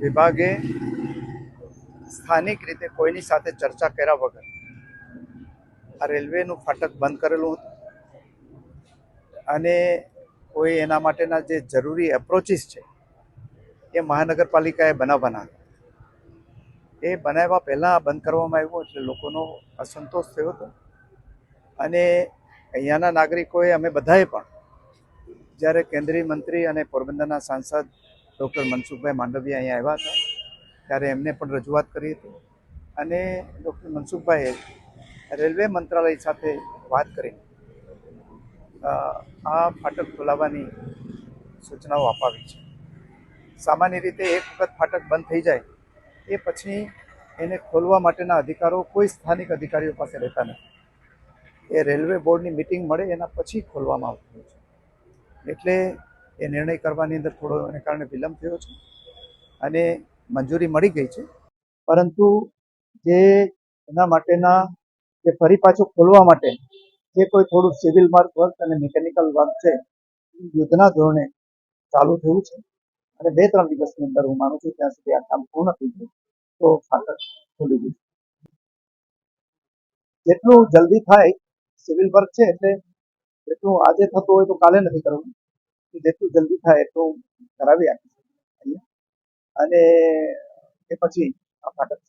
વિભાગે સ્થાનિક રીતે કોઈની સાથે ચર્ચા કર્યા વગર આ રેલવેનું ફાટક બંધ કરેલું હતું. અને કોઈ એના માટેના જે જરૂરી એપ્રોચીસ છે, એ મહાનગરપાલિકાએ બનાવવાના એ બનાવ્યા પહેલાં બંધ કરવામાં આવ્યું એટલે લોકોનો અસંતોષ થયો હતો. અને અહીંયાના નાગરિકોએ, અમે બધાએ પણ જ્યારે કેન્દ્રીય મંત્રી અને પોરબંદરના સાંસદ ડૉક્ટર મનસુખભાઈ માંડવિયા અહીંયા આવ્યા હતા. ત્યારે એમને પણ રજૂઆત કરી હતી. અને ડૉક્ટર મનસુખભાઈએ રેલવે મંત્રાલય સાથે વાત કરી. આ ફાટક ખોલાવવાની સૂચનાઓ અપાવી છે. સામાન્ય રીતે એક વખત ફાટક બંધ થઈ જાય, એ પછી એને ખોલવા માટેના અધિકારો કોઈ સ્થાનિક અધિકારીઓ પાસે રહેતા નથી. એ રેલવે બોર્ડની મિટિંગ મળે એના પછી ખોલવામાં આવતું છે. એટલે એ નિર્ણય કરવાની અંદર થોડો એને કારણે વિલંબ થયો છે અને મંજૂરી મળી ગઈ છે. પરંતુ જે એના માટેના જે ફરી પાછું ખોલવા માટે જે કોઈ થોડું સિવિલ માર્ક વર્ક અને મિકેનિકલ વર્ક છે યુદ્ધના ધોરણે ચાલુ થયું છે અને બે ત્રણ દિવસની અંદર હું માનું છું ત્યાં સુધી આ કામ પૂર્ણ થઈ જાય તો ફાટક ખોલી ગયું જેટલું જલ્દી થાય, સિવિલ વર્ક છે એટલે જેટલું આજે થતું હોય તો કાલે નથી કરવું જેટલું જલ્દી થાય એટલું કરાવી આપીશું. અને એ પછી આ ફાટક